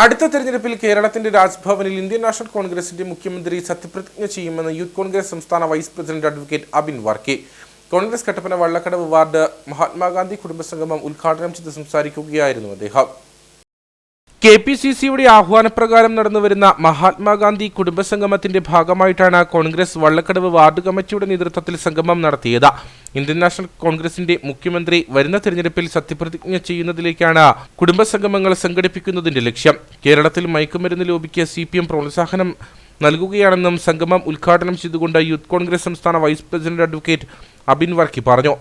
അടുത്ത തെരഞ്ഞെടുപ്പിൽ കേരളത്തിന്റെ രാജ്ഭവനിൽ ഇന്ത്യൻ നാഷണൽ കോൺഗ്രസിന്റെ മുഖ്യമന്ത്രി സത്യപ്രതിജ്ഞ ചെയ്യുമെന്ന് യൂത്ത് കോൺഗ്രസ് സംസ്ഥാന vice president advocate Abin Varkey. Congress Kattappana Vallakkadavu ward Mahatma Gandhi കുടുംബസംഗമം ഉദ്ഘാടനം ചെയ്ത് സംസാരിക്കുകയായിരുന്നു അദ്ദേഹം. കെ പി സി സിയുടെ ആഹ്വാനപ്രകാരം നടന്നുവരുന്ന മഹാത്മാഗാന്ധി കുടുംബസംഗമത്തിന്റെ ഭാഗമായിട്ടാണ് കോൺഗ്രസ് വള്ളക്കടവ് വാർഡ് കമ്മിറ്റിയുടെ നേതൃത്വത്തിൽ സംഗമം നടത്തിയത്. ഇന്ത്യൻ നാഷണൽ കോൺഗ്രസിന്റെ മുഖ്യമന്ത്രി വരുന്ന തെരഞ്ഞെടുപ്പിൽ സത്യപ്രതിജ്ഞ ചെയ്യുന്നതിലേക്കാണ് കുടുംബസംഗമങ്ങൾ സംഘടിപ്പിക്കുന്നതിന്റെ ലക്ഷ്യം. കേരളത്തിൽ മയക്കുമരുന്ന് ലോബിക്ക് സി പി എം പ്രോത്സാഹനം നൽകുകയാണെന്നും സംഗമം ഉദ്ഘാടനം ചെയ്തുകൊണ്ട് യൂത്ത് കോൺഗ്രസ് സംസ്ഥാന vice president advocate Abin Varkey പറഞ്ഞു.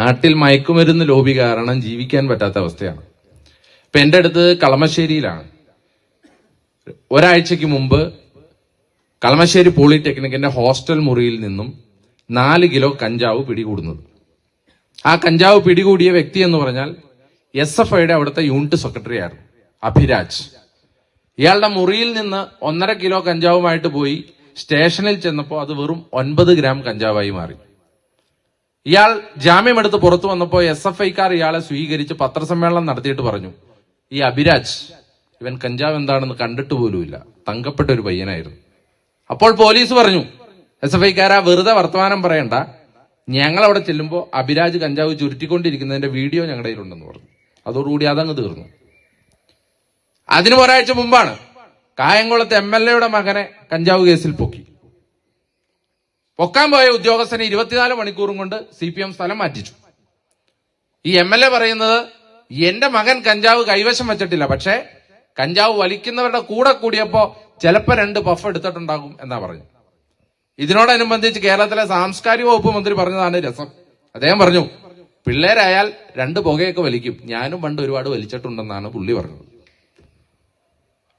നാട്ടിൽ മയക്കുമരുന്ന് ലോബി കാരണം ജീവിക്കാൻ പറ്റാത്ത അവസ്ഥയാണ്. ഇപ്പൊ എന്റെ അടുത്ത് കളമശ്ശേരിയിലാണ്. ഒരാഴ്ചക്ക് മുമ്പ് കളമശ്ശേരി പോളിടെക്നിക്കിന്റെ ഹോസ്റ്റൽ മുറിയിൽ നിന്നും നാല് കിലോ കഞ്ചാവ് പിടികൂടുന്നത്. ആ കഞ്ചാവ് പിടികൂടിയ വ്യക്തി എന്ന് പറഞ്ഞാൽ എസ് എഫ് ഐയുടെ അവിടുത്തെ യൂണിറ്റ് സെക്രട്ടറി ആയിരുന്നു അഭിരാജ്. ഇയാളുടെ മുറിയിൽ നിന്ന് ഒന്നര കിലോ കഞ്ചാവുമായിട്ട് പോയി സ്റ്റേഷനിൽ ചെന്നപ്പോൾ അത് വെറും ഒൻപത് ഗ്രാം കഞ്ചാവായി മാറി. ഇയാൾ ജാമ്യമെടുത്ത് പുറത്തു വന്നപ്പോൾ എസ് എഫ് ഐക്കാർ ഇയാളെ സ്വീകരിച്ച് പത്രസമ്മേളനം നടത്തിയിട്ട് പറഞ്ഞു. ഈ അഭിരാജ് ഇവൻ കഞ്ചാവ് എന്താണെന്ന് കണ്ടിട്ട് പോലുമില്ല തങ്കപ്പെട്ട ഒരു പയ്യനായിരുന്നു. അപ്പോൾ പോലീസ് പറഞ്ഞു എസ് എഫ് ഐക്കാരാ വെറുതെ വർത്തമാനം പറയണ്ട. ഞങ്ങൾ അവിടെ ചെല്ലുമ്പോൾ അഭിരാജ് കഞ്ചാവ് ചുരുട്ടിക്കൊണ്ടിരിക്കുന്നതിന്റെ വീഡിയോ ഞങ്ങളുടെ കയ്യിലുണ്ടെന്ന് പറഞ്ഞു. അതോടുകൂടി അതങ്ങ് തീർന്നു. അതിന് ഒരാഴ്ച മുമ്പാണ് കായംകുളത്ത് എം എൽ എയുടെ മകനെ കഞ്ചാവ് കേസിൽ പൊക്കി. പൊക്കാൻ പോയ ഉദ്യോഗസ്ഥനെ ഇരുപത്തിനാല് മണിക്കൂറും കൊണ്ട് സി പി എം സ്ഥലം മാറ്റിച്ചു. ഈ എം എൽ എ പറയുന്നത് എന്റെ മകൻ കഞ്ചാവ് കൈവശം വെച്ചിട്ടില്ല. പക്ഷേ കഞ്ചാവ് വലിക്കുന്നവരുടെ കൂടെ കൂടിയപ്പോ ചിലപ്പോ രണ്ട് പഫ് എടുത്തിട്ടുണ്ടാകും എന്നാ പറഞ്ഞു. ഇതിനോടനുബന്ധിച്ച് കേരളത്തിലെ സാംസ്കാരിക വകുപ്പ് മന്ത്രി പറഞ്ഞതാണ് രസം. അദ്ദേഹം പറഞ്ഞു പിള്ളേരായാൽ രണ്ട് പുകയൊക്കെ വലിക്കും. ഞാനും പണ്ട് ഒരുപാട് വലിച്ചിട്ടുണ്ടെന്നാണ് പുള്ളി പറഞ്ഞത്.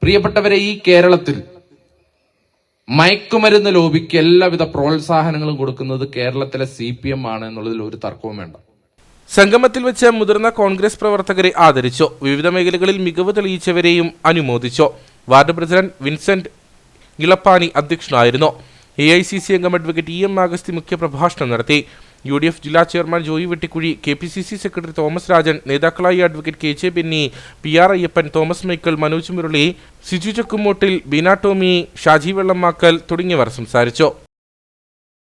പ്രിയപ്പെട്ടവരെ ഈ കേരളത്തിൽ മയക്കുമരുന്ന് ലോബിക്ക് എല്ലാവിധ പ്രോത്സാഹനങ്ങളും കൊടുക്കുന്നത് കേരളത്തിലെ സി പി എം ആണ് എന്നുള്ളതിൽ ഒരു തർക്കവും വേണ്ട. സംഗമത്തിൽ വെച്ച് മുതിർന്ന കോൺഗ്രസ് പ്രവർത്തകരെ ആദരിച്ചു. വിവിധ മേഖലകളിൽ മികവ് തെളിയിച്ചവരെയും അനുമോദിച്ചു. വാർഡ് പ്രസിഡന്റ് വിൻസെന്റ് ഇളപ്പാനി അധ്യക്ഷനായിരുന്നു. എ ഐ സി സി അംഗം അഡ്വക്കേറ്റ് ഇ എം ആഗസ്തി മുഖ്യപ്രഭാഷണം നടത്തി. യു ഡി എഫ് ജില്ലാ chairman Joy Vettikuzhy K P C C secretary Thomas Rajan നേതാക്കളായി advocate K J Benny P R Ayyappan Thomas Michael Manoj Murali Siju Chakkumottil Beena Tomy Shaji Vellamakkal തുടങ്ങിയവർ സംസാരിച്ചു.